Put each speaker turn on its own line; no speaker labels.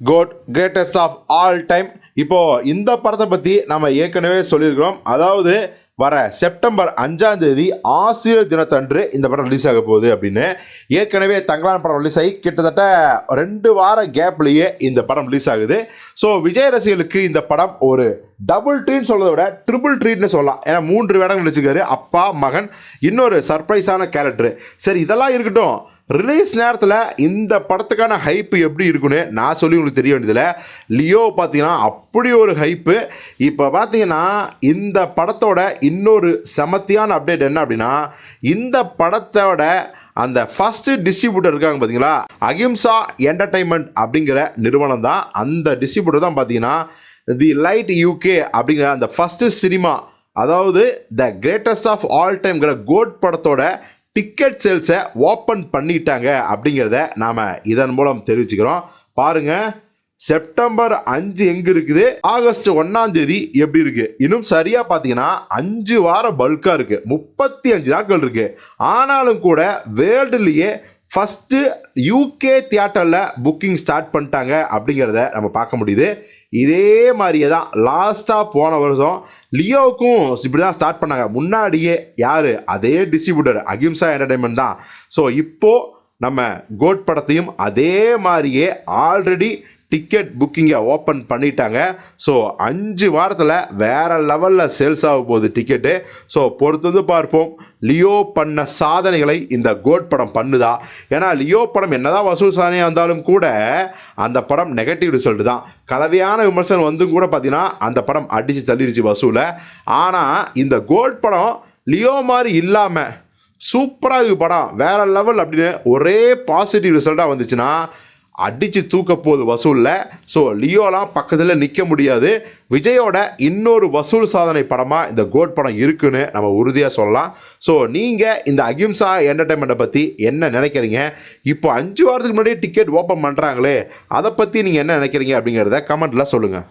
GOAT greatest of all time இப்போது இந்த படத்தை பற்றி நம்ம ஏற்கனவே சொல்லியிருக்கிறோம். அதாவது வர செப்டம்பர் அஞ்சாம் தேதி ஆசிரியர் தினத்தன்று இந்த படம் ரிலீஸ் ஆக போகுது அப்படின்னு. ஏற்கனவே தங்கலான் படம் ரிலீஸ் ஆகி கிட்டத்தட்ட ரெண்டு வார கேப்லேயே இந்த படம் ரிலீஸ் ஆகுது. ஸோ விஜய் ரசிகர்களுக்கு இந்த படம் ஒரு டபுள் ட்ரீன்னு சொல்கிறத விட ட்ரிபிள் ட்ரீட்னு சொல்லலாம். ஏன்னா மூன்று வேடங்கள் நடிச்சிருக்காரு அப்பா மகன் இன்னொரு சர்ப்ரைஸான கேரக்டர் சரி இதெல்லாம் இருக்கட்டும். ரிலீஸ் நேரத்தில் இந்த படத்துக்கான ஹைப்பு எப்படி இருக்குன்னு நான் சொல்லி உங்களுக்கு தெரிய வேண்டியதில்லை. லியோ பார்த்தீங்கன்னா அப்படி ஒரு ஹைப்பு இப்போ பார்த்தீங்கன்னா இந்த படத்தோட இன்னொரு செமத்தியான அப்டேட் என்ன அப்படின்னா இந்த படத்தோட அந்த ஃபஸ்ட்டு டிஸ்ட்ரிபியூட்டர் இருக்காங்க பார்த்தீங்களா? அகிம்சா என்டர்டைன்மெண்ட் அப்படிங்கிற நிறுவனம் தான். அந்த டிஸ்ட்ரிபியூட்டர் தான் பார்த்தீங்கன்னா தி லைட் யூகே அப்படிங்கிற அந்த ஃபஸ்ட்டு சினிமா அதாவது த கிரேட்டஸ்ட் ஆஃப் ஆல் டைம்ங்கிற கோட் படத்தோட டிக்கெட் சேல்ஸை ஓப்பன் பண்ணிட்டாங்க அப்படிங்கிறத நாம் இதன் மூலம் தெரிவிச்சுக்கிறோம். பாருங்க செப்டம்பர் அஞ்சு எங்கே இருக்குது? ஆகஸ்ட் ஒன்றாந்தேதி எப்படி இருக்குது இன்னும் சரியாக பார்த்தீங்கன்னா அஞ்சு வாரம் பல்காக இருக்குது முப்பத்தி அஞ்சு நாட்கள் இருக்குது ஆனாலும் கூட வேர்ல்டுலேயே ஃபஸ்ட்டு யூகே தியேட்டரில் புக்கிங் ஸ்டார்ட் பண்ணிட்டாங்க அப்படிங்கிறத நம்ம பார்க்க முடியுது. இதே மாதிரியே தான் லாஸ்ட்டாக போன வருஷம் லியோவுக்கும் இப்படி தான் ஸ்டார்ட் பண்ணாங்க. முன்னாடியே யார்? அதே டிஸ்ட்ரிபியூட்டர் அகிம்சா என்டர்டைன்மெண்ட் தான். ஸோ இப்போது நம்ம கோட் படத்தையும் அதே மாதிரியே ஆல்ரெடி டிக்கெட் புக்கிங்கை ஓப்பன் பண்ணிட்டாங்க. ஸோ அஞ்சு வாரத்தில் வேற லெவலில் சேல்ஸ் ஆக போகுது டிக்கெட்டு ஸோ பொறுத்து வந்து பார்ப்போம். லியோ பண்ண சாதனைகளை இந்த கோட் படம் பண்ணுதா? ஏன்னா லியோ படம் என்னதான் வசூல் சாதனையாக இருந்தாலும் கூட அந்த படம் நெகட்டிவ் ரிசல்ட் தான். கலவையான விமர்சனம் வந்தும் கூட பார்த்தீங்கன்னா அந்த படம் அடித்து தள்ளிடுச்சு வசூலை. ஆனால் இந்த கோல்ட் படம் லியோ மாதிரி இல்லாமல் சூப்பராக படம். வேற லெவல் அப்படின்னு ஒரே பாசிட்டிவ் ரிசல்ட்டாக வந்துச்சுன்னா அடித்து தூக்க போகுது வசூலில். ஸோ லியோலாம் பக்கத்தில் நிற்க முடியாது. விஜயோட இன்னொரு வசூல் சாதனை படமாக இந்த கோட் படம் இருக்குன்னு நம்ம உறுதியாக சொல்லலாம். ஸோ நீங்கள் இந்த அகிம்சா என்டர்டைன்மெண்ட்டை பற்றி என்ன நினைக்கிறீங்க? இப்போ அஞ்சு வாரத்துக்கு முன்னாடியே டிக்கெட் ஓப்பன் பண்ணுறாங்களே அதை பற்றி நீங்கள் என்ன நினைக்கிறீங்க அப்படிங்கிறத கமெண்ட்டில் சொல்லுங்கள்